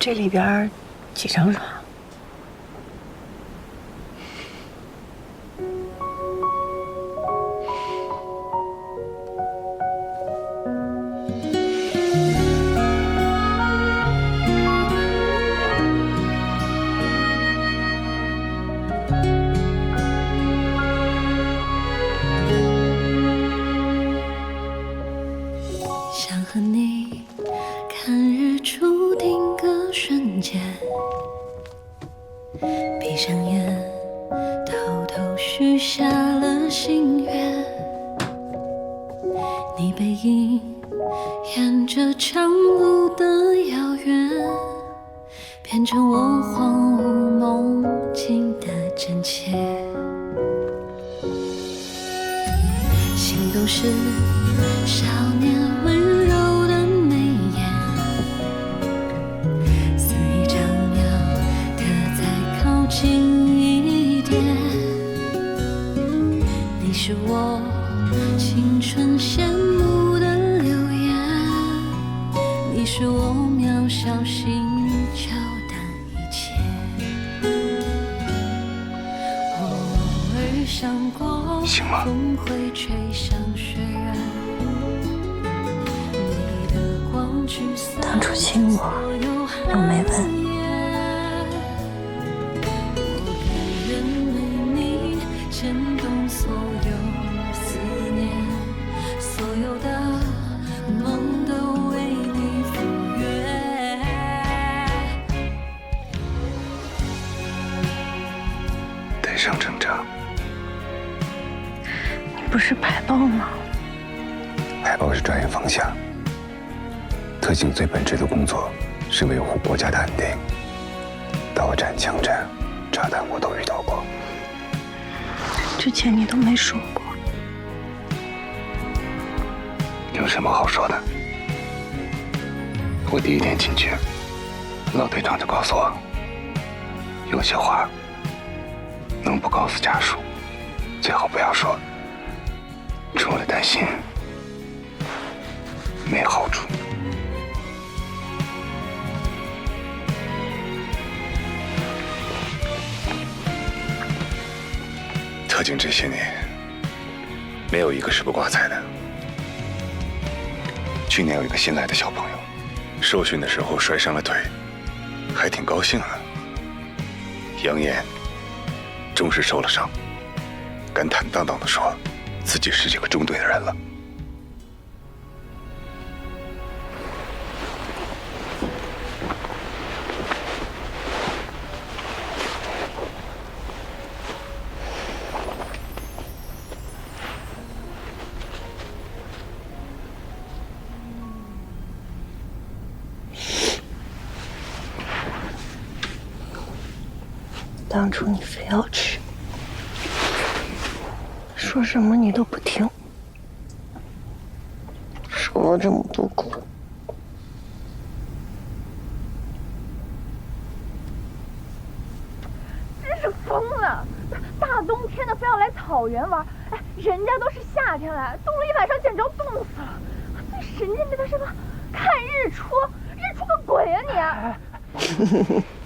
这里边几张床？想和你看日出间，闭上眼，偷偷许下了心愿。你背影沿着长路的遥远，变成我荒芜梦境的真切。心都是少年温柔是我青春羡慕的流言，你是我渺小星球的一切。偶尔想过，行吗风会吹向雪原，你的光驱散当初亲我所有我没问上成长，你不是排爆吗？排爆是专业方向。特警最本质的工作是维护国家的安定。刀战、枪战、炸弹我都遇到过。之前你都没说过。有什么好说的？我第一天进去，老队长就告诉我，有些话能不告诉家属，最好不要说，除了担心，没好处。特警这些年，没有一个是不挂彩的。去年有一个新来的小朋友，受训的时候摔伤了腿，还挺高兴的。扬言，终是受了伤，敢坦荡荡地说，自己是这个中队的人了。当初你非要吃，说什么你都不听，受了这么多苦，真是疯了！大冬天的非要来草原玩，哎，人家都是夏天来，冻了一晚上，简直要冻死了。最神经病的是吧？看日出，日出个鬼啊你！